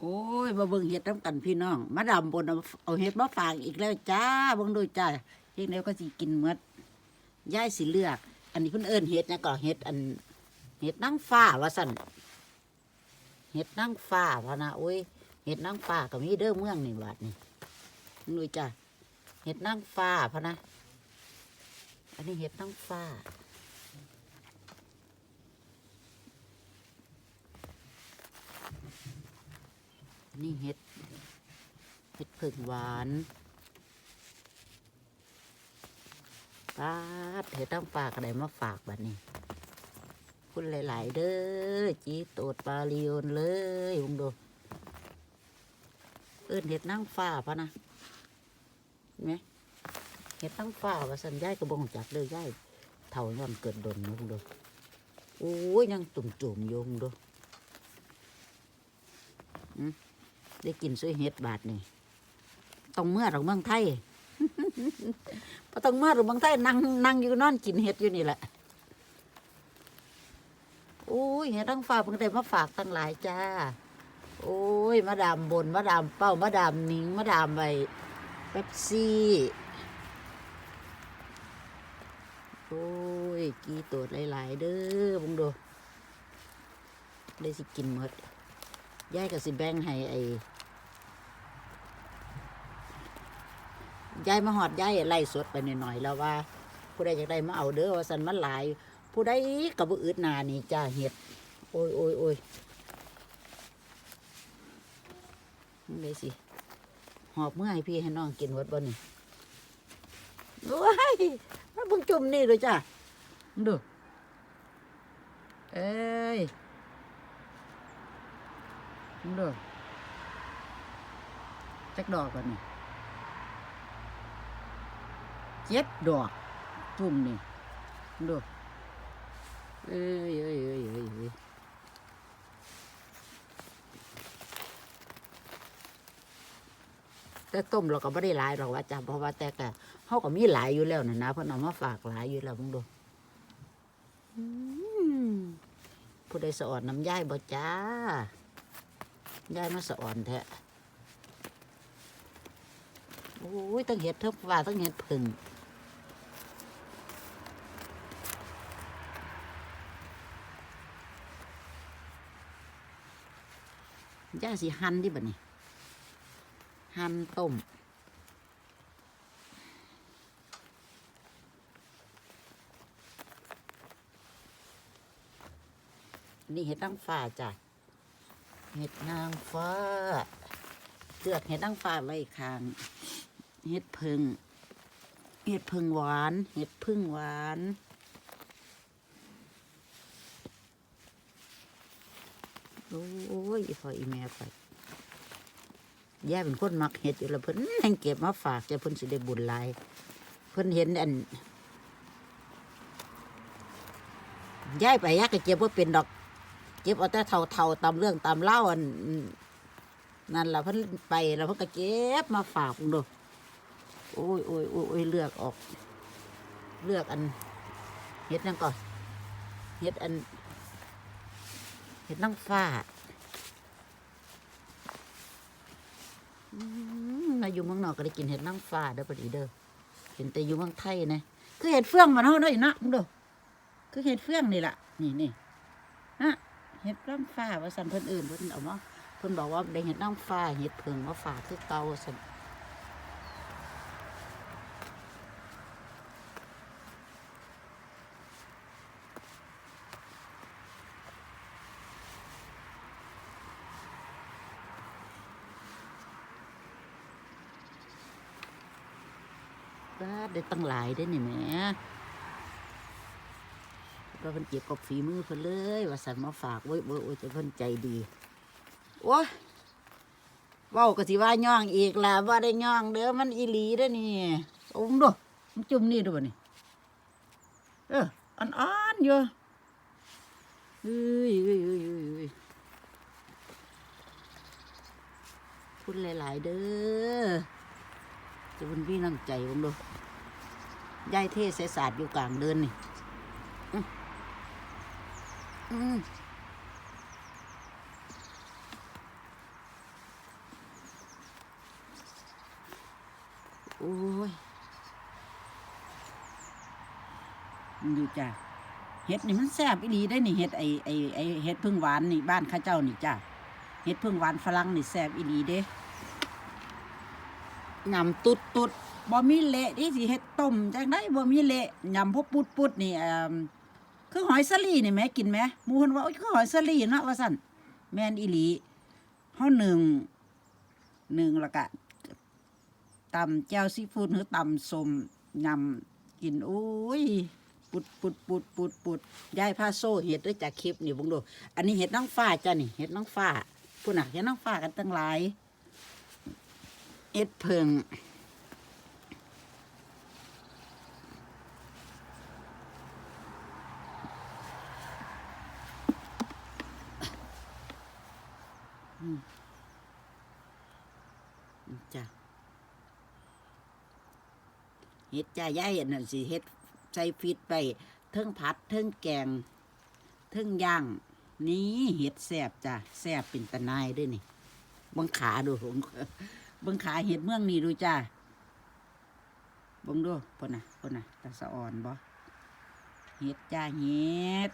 โอ้ยมาเบิ่งเห็ดน้ำกันพี่น้อง มาดำบนเอาเห็ดมาฝากอีกแล้วจ้าเบิ่งดูจ้าเพียงเดียวก็สิกินหมดย่ายสิเลือก อันนี้เพิ่นเอิ้นเห็ดนะก็เห็ดอันเห็ดนางฟ้าว่าสั่นเห็ดนางฟ้าพะนะโอ้ยเห็ดนางฟ้าก็มีเด้อเมืองนี่บาดนี่ดูจ้าเห็ดนางฟ้าพะนะ อันนี้เห็ดนางฟ้า นนี้เห็ด เห็ดผึ่งหวานปาดเห็ดตั้งฝากอะไรมาฝากบัดนี้คุณหลาย ๆ เด้อจีโตดปาลิโอนเลยผมดูเอิ้นเห็ดนั่งฟ้าพะนะเห็นไหมเห็ดนั่งฟ้าว่าสันย่ายกระบองจักเลยย่ายเท่าย้อนเกิดดนนะผมดูโอ้ยยังตุ่มจุ่มๆโยมดู ได้กินซุยเฮ็ดบาทนี่ต้องเมื่อเราเมืองไทยพอต้องเมื่อเราเมืองไทยนั่งนั่งอยู่นอนกินเฮ็ดอยู่นี่แหละโอ้ยเฮ็ดตั้งฝากเพิ่งได้มาฝากตั้งหลายจ้า โอ้ยมาดามบนมาดามเป้ามาดามนิงมาดามใบเป๊ปซี่โอ้ย กีโตดหลาย ๆ เด้อบุงดูได้สิกินหมด ยายก็สิแบ่งให้ไอ้ยายมาหอดยายไล่สดไปหน่อยๆแล้วว่า ผู้ใดอยากได้มาเอาเด้อว่าสันมันหลาย ผู้ใดกับบ่อึดนานี่จ้าเห็ด โอ้ยโอ้ยโอ้ยนี่เลยสิหอบเมื่อให้พี่ให้น้องกินหดบ่นี่โอ้ยมาเบิ่งจุ่มนี่เลยจ้าดูเอ้ย มึงเด้อจักดอกก่อนนี่เจ็ดดอกจุ่มนี่มึงเด้อเอ้ยเอ้ยเอ้ยเอ้ยเอ้ยแต่ต้มเราก็ไม่ได้หลายหรอกว่าจ้าเพราะว่าแต่ก็เขาก็มีหลายอยู่แล้วนะนะเพิ่นเอามาฝากหลายอยู่แล้วมึงดูอืมผู้ใดสะอดน้ำย่ายบ่จ้า ยายมาสะอ่อนแท้โอ้ยตั้งเห็ดเทิบว่าตั้งเห็ดผึ่งย่าสิหั่นดิบัดนี้หั่นต้มนี่เห็ดตั้งฟ้าจ้ะ เห็ดนางฟ้าเลือกเห็ดนางฟ้าไว้ข้าง เห็ดพึ่งเห็ดพึ่งหวาน เห็ดพึ่งหวานโอ้ยพออีแม่ไปย่าเป็นคนมักเห็ดอยู่แล้วเพิ่นให้เก็บมาฝากจะเพิ่นสิได้บุญลาย เพิ่นเห็นอันย้ายไปยักก็เก็บว่าเป็นดอก ก็บเอาแต่เท่าเท่าๆตามเรื่องตามเล่าอันนั่นแหละเพิ่นไปแล้วเพิ่นก็เก็บมาฝากดูโอ้ยโอ้ยโอ้ยโอ้ยเลือกออก เลือกอันเห็ดนั่นก่อนเห็ดอันเห็ดนั่งฟ้าอาอยู่เมืองนอกก็ได้กินเห็ดนั่งฟ้าเด้อปดีเด้อเห็นแต่อยู่เมืองไทยนะคือเห็ดเฟืองมันเฮาเด้อนะมึงดูคือเห็ดเฟืองนี่แหละนี่นี่นะ เห็ดน้ำฟ้าว่าสันเพิ่นอื่นเพิ่นเอามาเพิ่นบอกว่าได้เห็ดน้ำฟ้าเห็ดเพิงมาฝาคือเก่าสันได้ตั้งหลายได้นี่แห ม่ก็เพิ่นเก็บกับฝีมือเพิ่นเลย ว่าสันมาฝากไว้เว้ยโอ้ยจะเพิ่นใจดีโอ้ยว้าก็สิว่าย่องอีกล่ะว่าได้ย่องเด้อมันอีหลีเด้อนี่โอ้มดูมันจุ่มนี่ดูบ่นี่เอออ่อนๆอยู่เอ้ยเอ้ยเอ้ยเอ้ยเอ้ยพูดหลายๆเด้อจะเป็นพี่น้ำใจผมดูยายเทศศาสตร์อยู่กลางเดินนี่ อืมโอ้ยดูจ้ะเห็ดนี่มันแซ่บอีหลีได้นี่เห็ดไอไอไอเห็ดพึ่งหวานนี่บ้านข้าเจ้านี่จ้ะเห็ดพึ่งหวานฝรั่งนี่แซ่บอีหลีเด้ยำตุดตุดบ่มีเละดิสิเห็ดต้มจังได้บ่มีเละยำพวกปุดปุดนี่อ่า คือหอยสลีนี่แหม่กินไหมหมูเพิ่นว่าโอ้ยคือหอยสลีเนาะว่าซั่นแม่นอีหลีเฮาหนึ่งหนึ่งและกะตำแจ่วซีฟู้ดหรือตำสมยำกินโอ้ยปุดปุดปุดปุดปุดยายพาโซ่เห็ดด้วยจากคลิปนี่บุงดู อันนี้เห็ดน้องฟ้าจ้ะนี่เห็ดน้องฟ้าพูดน่ะเห็ดน้องฟ้ากันตั้งหลายเห็ดเพิงอืมจ้ะ เฮ็ดจ้ายายอันนั่นสิเฮ็ดใส่ฟิตไปเทิงผัดเทิงแกงเทิงย่างนี่เฮ็ดแซ่บจ้ะแซ่บเป็นตะนายด้วยนี่บังขาดูผมบังขาเฮ็ดเมืองนี่ดูจ้าบังดูพ่นน่ะพ่นน่ะตาสะอ่อนบ่เฮ็ดจ้าเฮ็ด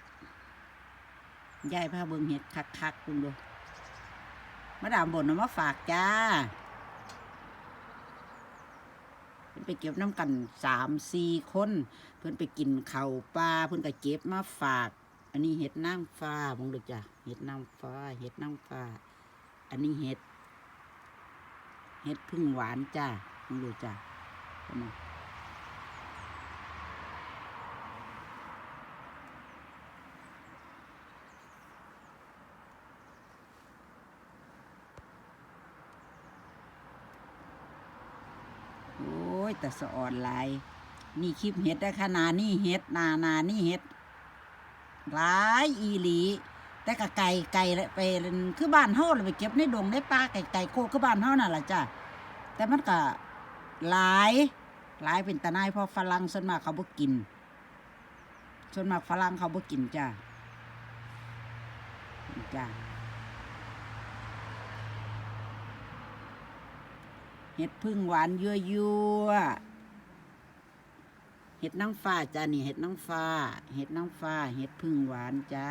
ยายพาเบิ่งเฮ็ดคักๆเบิ่งดูมาดามบ่นมาฝากจ้า เพิ่น ไปเก็บน้ำกันสามสี่คน เพื่อนไปกินเข่าปลาเพื่อนก็เก็บมาฝาก อันนี้เห็ดนางฟ้ามองดูจ้ะเห็ดนางฟ้า เห็ดนางฟ้า อันนี้เห็ด เห็ดพึ่งหวานจ้ะมองดูจ้ะเห็นไหมโอ้ ยแต่สะอ่อนหลายนี่คลิปเห็ดได้ขนาดนี่เห็ดนานานี่เห็ดหลายอีหลี แต่กะไก่ไก่ไปคือบ้านเฮาเลยไปเก็บในดงในป่าไก่ไก่โคคือบ้านเฮานั่นแหละจ้ะแต่มันก็หลายหลายเป็นตะนายเพราะฝรั่งส่วนมากเขาบ่กินส่วนมากฝรั่งเขาบ่กินจ้ะจ้ะ ห็ดพึ่งหวานยั่วยั่วเห็ดนางฟ้าจ้านี่เห็ดนางฟ้า เห็ดนางฟ้า เห็ดพึ่งหวานจ้า